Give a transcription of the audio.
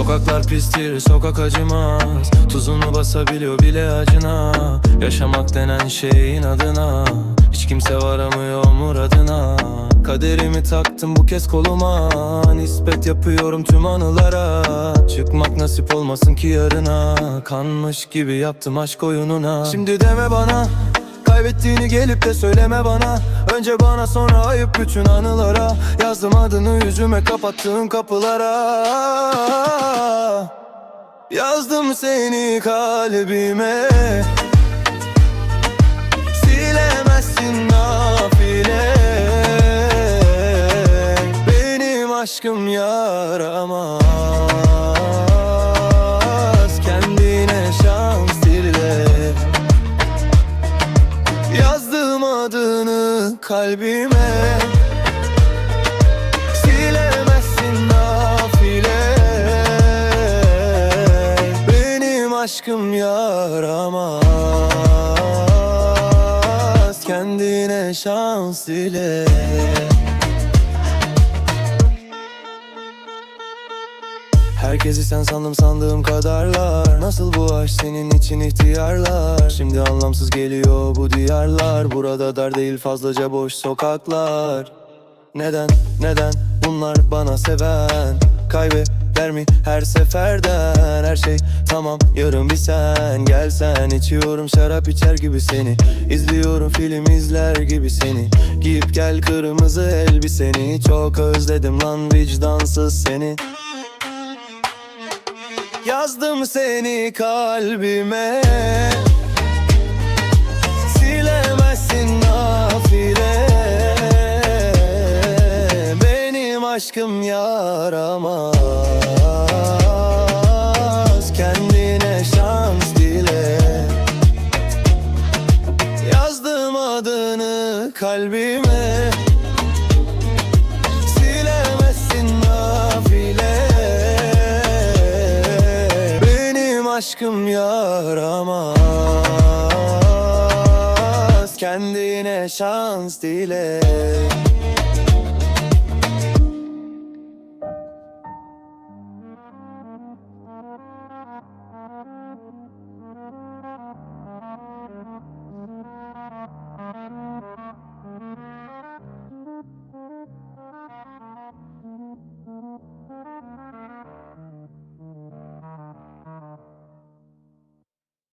Sokaklar pistir, sokak acımaz. Tuzunu basabiliyor bile acına. Yaşamak denen şeyin adına Hiç kimse varamıyor muradına Kaderimi taktım bu kez koluma. Nispet yapıyorum tüm anılara. Çıkmak nasip olmasın ki yarına. Kanmış gibi yaptım aşk oyununa. Şimdi deme bana Kaybettiğini gelip de söyleme bana. Önce bana sonra ayıp bütün anılara. Yazdım adını yüzüme kapattığım kapılara. Yazdım seni kalbime. Silemezsin nafile. Benim aşkım yaramaz kalbime. Silemezsin nafile. Benim aşkım yaramaz. Kendine şans dile Herkesi sen sandım sandığım kadarlar. Nasıl bu aşk senin için ihtiyarlar? Şimdi anlamsız geliyor bu diyarlar. Burada dar değil fazlaca boş sokaklar. Neden neden bunlar bana seven? Kaybeder mi her seferden? Her şey tamam yarın bir sen. Gelsen içiyorum şarap içer gibi seni. İzliyorum film izler gibi seni. Giyip gel kırmızı elbiseni. Çok özledim lan vicdansız seni Yazdım seni kalbime. Silemezsin nafile. Benim aşkım yaramaz. Kendine şans dile. Yazdım adını kalbime aşkım yaramaz. Kendine şans dile